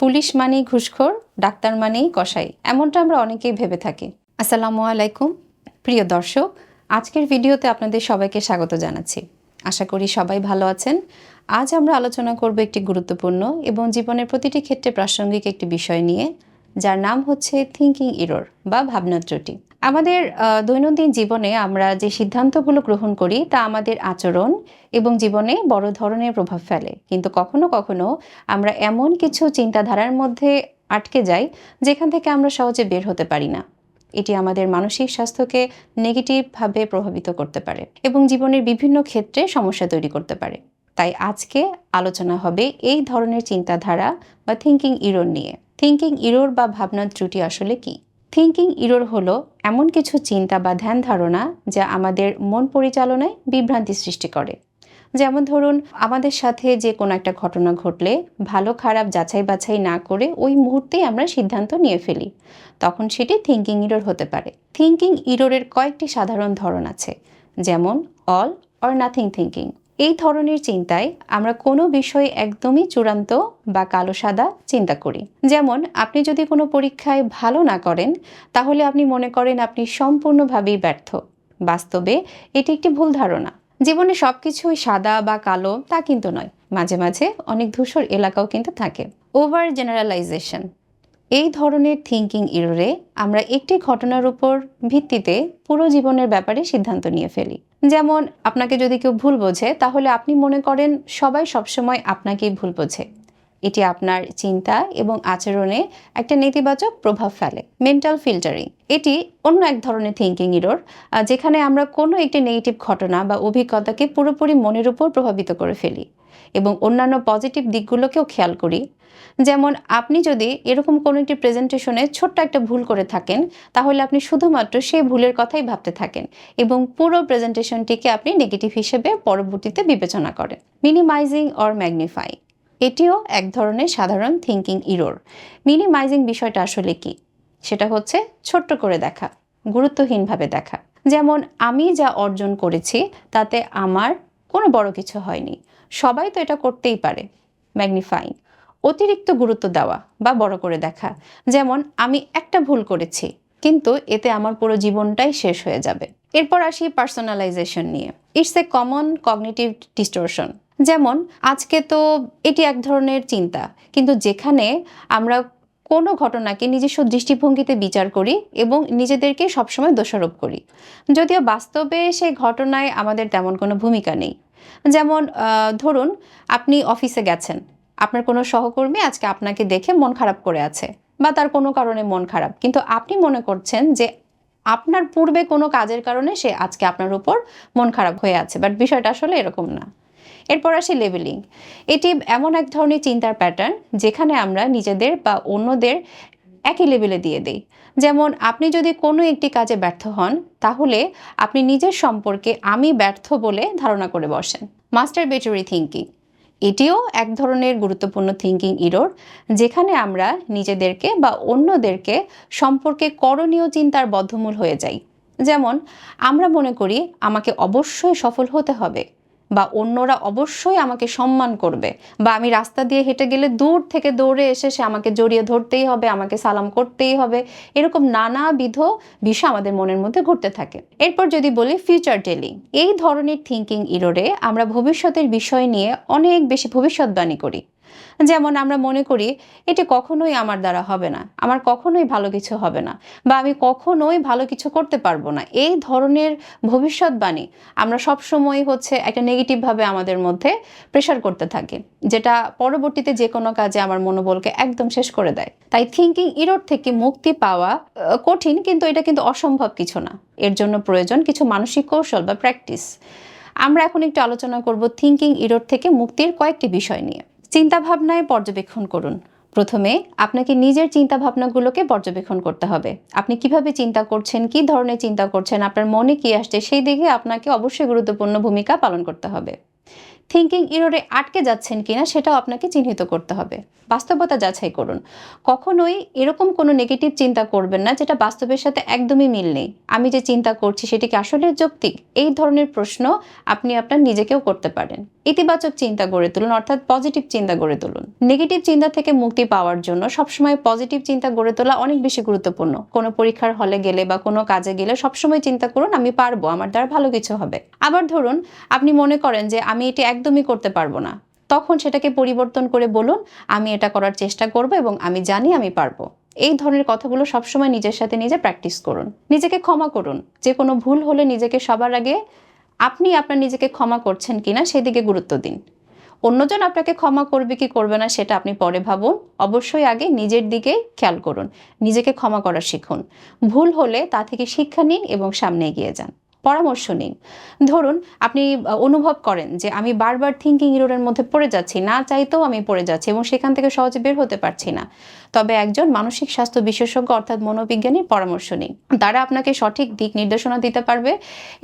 Police মানেই ঘুষখোর, doctor মানেই কসাই, এমনটা আমরা অনেকেই ভেবে থাকি। আসসালামু আলাইকুম, প্রিয় দর্শক, আজকের ভিডিওতে আপনাদের সবাইকে স্বাগত জানাচ্ছি। আশা করি সবাই ভালো আছেন। আজ আমরা আলোচনা করব একটি গুরুত্বপূর্ণ এবং জীবনের প্রতিটি ক্ষেত্রে প্রাসঙ্গিক একটি বিষয় নিয়ে, যার নাম হচ্ছে থিঙ্কিং ইরোর বা ভাবনা ত্রুটি। আমাদের দৈনন্দিন জীবনে আমরা যে সিদ্ধান্তগুলো গ্রহণ করি তা আমাদের আচরণ এবং জীবনে বড় ধরনের প্রভাব ফেলে। কিন্তু কখনো কখনো আমরা এমন কিছু চিন্তাধারার মধ্যে আটকে যাই যেখান থেকে আমরা সহজে বের হতে পারি না। এটি আমাদের মানসিক স্বাস্থ্যকে নেগেটিভভাবে প্রভাবিত করতে পারে এবং জীবনের বিভিন্ন ক্ষেত্রে সমস্যা তৈরি করতে পারে। তাই আজকে আলোচনা হবে এই ধরনের চিন্তাধারা বা থিঙ্কিং ইরোর নিয়ে। থিঙ্কিং ইরোর বা ভাবনার ত্রুটি আসলে কি? থিঙ্কিং ইরোর হলো এমন কিছু চিন্তা বা ধ্যান ধারণা যা আমাদের মন পরিচালনায় বিভ্রান্তি সৃষ্টি করে। যেমন ধরুন, আমাদের সাথে যে কোনো একটা ঘটনা ঘটলে ভালো খারাপ যাচাই বাছাই না করে ওই মুহূর্তেই আমরা সিদ্ধান্ত নিয়ে ফেলি। তখন সেটি থিঙ্কিং ইরোর হতে পারে। থিঙ্কিং ইরোরের কয়েকটি সাধারণ ধরন আছে, যেমন অল অর নাথিং থিঙ্কিং এই ধরনের চিন্তায় আমরা কোনো বিষয়ে একদমই চূড়ান্ত বা কালো সাদা চিন্তা করি। যেমন, আপনি যদি কোনো পরীক্ষায় ভালো না করেন, তাহলে আপনি মনে করেন আপনি সম্পূর্ণভাবেই ব্যর্থ। বাস্তবে এটি একটি ভুল ধারণা। জীবনে সব কিছুই সাদা বা কালো, তা কিন্তু নয়। মাঝে মাঝে অনেক ধূসর এলাকাও কিন্তু থাকে। ওভার জেনারেলাইজেশন এই ধরনের থিঙ্কিং ইরোরে আমরা একটি ঘটনার উপর ভিত্তিতে পুরো জীবনের ব্যাপারে সিদ্ধান্ত নিয়ে ফেলি। যেমন, আপনাকে যদি কেউ ভুল বোঝে, তাহলে আপনি মনে করেন সবাই সবসময় আপনাকেই ভুল বোঝে। এটি আপনার চিন্তা এবং আচরণে একটা নেতিবাচক প্রভাব ফেলে। মেন্টাল ফিল্টারিং এটি অন্য এক ধরনের থিঙ্কিং ইরোর যেখানে আমরা কোনো একটি নেগেটিভ ঘটনা বা অভিজ্ঞতাকে পুরোপুরি মনের উপর প্রভাবিত করে ফেলি। এবং অন্যান্য পজিটিভ দিকগুলোকেও খেয়াল করি। যেমন আপনি যদি এরকম কোনো একটি প্রেজেন্টেশনে ছোট্ট একটা ভুল করে থাকেন, তাহলে আপনি শুধুমাত্র সেই ভুলের কথাই ভাবতে থাকেন এবং পুরো প্রেজেন্টেশনটিকে আপনি নেগেটিভ হিসেবে পরবর্তীতে বিবেচনা করেন। মিনিমাইজিং অর ম্যাগনিফাই এটিও এক ধরনের সাধারণ থিঙ্কিং ইরোর মিনিমাইজিং বিষয়টা আসলে কি? সেটা হচ্ছে ছোট্ট করে দেখা, গুরুত্বহীনভাবে দেখা। যেমন, আমি যা অর্জন করেছি, তাতে আমার কোনো বড় কিছু হয়নি। সবাই তো এটা করতেই পারে ম্যাগনিফাইং অতিরিক্ত গুরুত্ব দেওয়া বা বড় করে দেখা। যেমন, আমি একটা ভুল করেছি, কিন্তু এতে আমার পুরো জীবনটাই শেষ হয়ে যাবে। এরপর আসি পার্সোনালাইজেশন নিয়ে। It's a common cognitive distortion যেমন, আজকে তো এটি এক ধরনের চিন্তা, কিন্তু যেখানে আমরা কোনো ঘটনাকে নিজস্ব দৃষ্টিভঙ্গিতে বিচার করি এবং নিজেদেরকে সবসময় দোষারোপ করি। যদিও বাস্তবে সেই ঘটনায় আমাদের তেমন কোনো ভূমিকা নেই। যেমন ধরুন আপনি অফিসে গেছেন, আপনার কোনো সহকর্মী আজকে আপনাকে দেখে মন খারাপ করে আছে বা তার কোনো কারণে মন খারাপ, কিন্তু আপনি মনে করছেন যে আপনার পূর্বে কোনো কাজের কারণে সে আজকে আপনার উপর মন খারাপ হয়ে আছে বাট বিষয়টা আসলে এরকম না। এরপর আসি লেবেলিং এটি এমন এক ধরনের চিন্তার প্যাটার্ন যেখানে আমরা নিজেদের বা অন্যদের একই লেভেলে দিয়ে দিই। যেমন, আপনি যদি কোনো একটি কাজে ব্যর্থ হন, তাহলে আপনি নিজের সম্পর্কে আমি ব্যর্থ বলে ধারণা করে বসেন। মাস্টার বেটরি থিঙ্কিং এটিও এক ধরনের গুরুত্বপূর্ণ থিঙ্কিং ইরোর, যেখানে আমরা নিজেদেরকে বা অন্যদেরকে সম্পর্কে করণীয় চিন্তার বদ্ধমূল হয়ে যাই। যেমন, আমরা মনে করি আমাকে অবশ্যই সফল হতে হবে। বা অন্যরা অবশ্যই আমাকে সম্মান করবে বা আমি রাস্তা দিয়ে হেঁটে গেলে দূর থেকে দৌড়ে এসে সে আমাকে জড়িয়ে ধরতেই হবে, আমাকে সালাম করতেই হবে। এরকম নানাবিধ বিষয় আমাদের মনের মধ্যে ঘুরতে থাকে। এরপর যদি বলি ফিউচার টেলিং এই ধরনের থিঙ্কিং ইরোরে আমরা ভবিষ্যতের বিষয় নিয়ে অনেক বেশি ভবিষ্যৎবাণী করি। যেমন আমরা মনে করি, এটি কখনোই আমার দ্বারা হবে না। আমার কখনোই ভালো কিছু হবে না। বা আমি কখনোই ভালো কিছু করতে পারব না। এই ধরনের ভবিষ্যৎবাণী আমরা সব সময় হচ্ছে একটা নেগেটিভভাবে আমাদের মধ্যে প্রেশার করতে থাকি, যেটা পরবর্তীতে যে কোনো কাজে আমার মনোবলকে একদম শেষ করে দেয়। তাই থিঙ্কিং ইরোড থেকে মুক্তি পাওয়া কঠিন, কিন্তু এটা কিন্তু অসম্ভব কিছু না। এর জন্য প্রয়োজন কিছু মানসিক কৌশল বা প্র্যাকটিস আমরা এখন একটু আলোচনা করব থিঙ্কিং ইরোড থেকে মুক্তির কয়েকটি বিষয় নিয়ে। চিন্তাভাবনায় পর্যবেক্ষণ করুন। প্রথমে আপনাকে নিজের চিন্তা ভাবনাগুলোকে পর্যবেক্ষণ করতে হবে। আপনি কীভাবে চিন্তা করছেন, কি ধরনের চিন্তা করছেন, আপনার মনে কি আসছে, সেই দিকে আপনাকে অবশ্যই গুরুত্বপূর্ণ ভূমিকা পালন করতে হবে। থিঙ্কিং ইরোরে আটকে যাচ্ছেন কিনা সেটাও আপনাকে চিহ্নিত করতে হবে। বাস্তবতা যাচাই করুন। কখনোই এরকম কোনো নেগেটিভ চিন্তা করবেন না যেটা বাস্তবের সাথে একদমই মিল নেই। আমি যে চিন্তা করছি সেটি কি আসলে যৌক্তিক? এই ধরনের প্রশ্ন আপনি আপনার নিজেকেও করতে পারেন। ইতিবাচক চিন্তা গড়ে তুলুন, অর্থাৎ পজিটিভ চিন্তা গড়ে তুলুন। নেগেটিভ চিন্তা থেকে মুক্তি পাওয়ার জন্য সবসময় পজিটিভ চিন্তা গড়ে তোলা অনেক বেশি গুরুত্বপূর্ণ। কোনো পরীক্ষার হলে গেলে বা কোনো কাজে গেলে সবসময় চিন্তা করুন, আমি পারব, আমার দ্বারা ভালো কিছু হবে। আবার ধরুন, আপনি মনে করেন যে আমি এটি একদমই করতে পারব না। তখন সেটাকে পরিবর্তন করে বলুন, আমি এটা করার চেষ্টা করব এবং আমি জানি আমি পারব। এই ধরনের কথাগুলো সবসময় নিজের সাথে নিজে প্র্যাকটিস করুন। নিজেকে ক্ষমা করুন। যে কোনো ভুল হলে নিজেকে সবার আগে আপনি আপনার নিজেকে ক্ষমা করছেন কিনা সেদিকে গুরুত্ব দিন। অন্যজন আপনাকে ক্ষমা করবে কি করবে না সেটা আপনি পরে ভাবুন। অবশ্যই আগে নিজের দিকে খেয়াল করুন। নিজেকে ক্ষমা করা শিখুন। ভুল হলে তা থেকে শিক্ষা নিন এবং সামনে এগিয়ে যান। পরামর্শ নিন। ধরুন, আপনি অনুভব করেন যে আমি বারবার থিঙ্কিং ইরোরের মধ্যে পড়ে যাচ্ছি, না চাইতেও আমি পড়ে যাচ্ছি এবং সেখান থেকে সহজে বের হতে পারছি না। তবে একজন মানসিক স্বাস্থ্য বিশেষজ্ঞ অর্থাৎ মনোবিজ্ঞানীর পরামর্শ নিন। তারা আপনাকে সঠিক দিক নির্দেশনা দিতে পারবে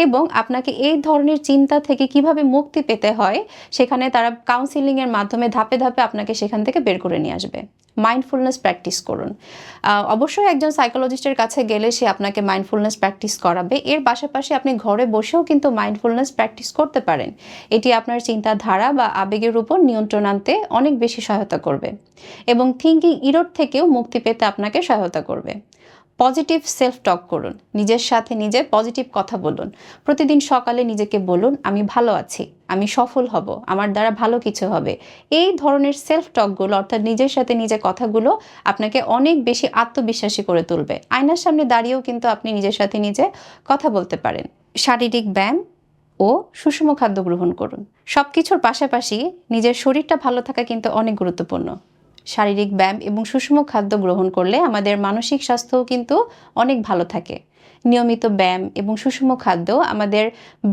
এবং আপনাকে এই ধরনের চিন্তা থেকে কীভাবে মুক্তি পেতে হয়, সেখানে তারা কাউন্সিলিংয়ের মাধ্যমে ধাপে ধাপে আপনাকে সেখান থেকে বের করে নিয়ে আসবে। মাইন্ডফুলনেস প্র্যাকটিস করুন। অবশ্যই একজন সাইকোলজিস্টের কাছে গেলে সে আপনাকে মাইন্ডফুলনেস প্র্যাকটিস করাবে। এর পাশাপাশি আপনি ঘরে বসেও কিন্তু মাইন্ডফুলনেস প্র্যাকটিস করতে পারেন। এটি আপনার চিন্তাধারা বা আবেগের উপর নিয়ন্ত্রণ আনতে অনেক বেশি সহায়তা করবে এবং থিঙ্কিং ইরোড থেকেও মুক্তি পেতে আপনাকে সহায়তা করবে। পজিটিভ সেলফ টক করুন। নিজের সাথে নিজে পজিটিভ কথা বলুন। প্রতিদিন সকালে নিজেকে বলুন, আমি ভালো আছি, আমি সফল হব, আমার দ্বারা ভালো কিছু হবে। এই ধরনের সেলফ টকগুলো অর্থাৎ নিজের সাথে নিজে কথাগুলো, আপনাকে অনেক বেশি আত্মবিশ্বাসী করে তুলবে। আয়নার সামনে দাঁড়িয়েও কিন্তু আপনি নিজের সাথে নিজে কথা বলতে পারেন। শারীরিক ব্যায়াম ও সুষম খাদ্য গ্রহণ করুন। সব কিছুর পাশাপাশি নিজের শরীরটা ভালো থাকা কিন্তু অনেক গুরুত্বপূর্ণ। শারীরিক ব্যায়াম এবং সুষম খাদ্য গ্রহণ করলে আমাদের মানসিক স্বাস্থ্যও কিন্তু অনেক ভালো থাকে। নিয়মিত ব্যায়াম এবং সুষম খাদ্য আমাদের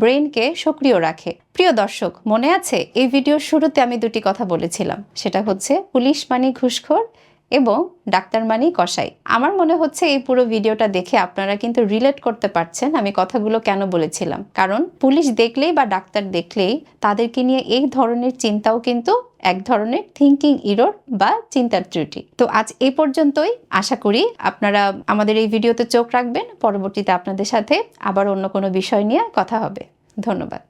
ব্রেনকে সক্রিয় রাখে। প্রিয় দর্শক, মনে আছে? এই ভিডিওর শুরুতে আমি দুটি কথা বলেছিলাম। সেটা হচ্ছে পুলিশ মানি ঘুষখোর এবং ডাক্তার মানি কসাই। আমার মনে হচ্ছে এই পুরো ভিডিওটা দেখে আপনারা কিন্তু রিলেট করতে পারছেন আমি কথাগুলো কেন বলেছিলাম। কারণ পুলিশ দেখলেই বা ডাক্তার দেখলেই তাদেরকে নিয়ে এই ধরনের চিন্তাও কিন্তু এক ধরনের থিঙ্কিং ইরোর বা চিন্তার ত্রুটি। তো আজ এ পর্যন্তই। আশা করি আপনারা আমাদের এই ভিডিওতে চোখ রাখবেন। পরবর্তীতে আপনাদের সাথে আবার অন্য কোনো বিষয় নিয়ে কথা হবে। ধন্যবাদ।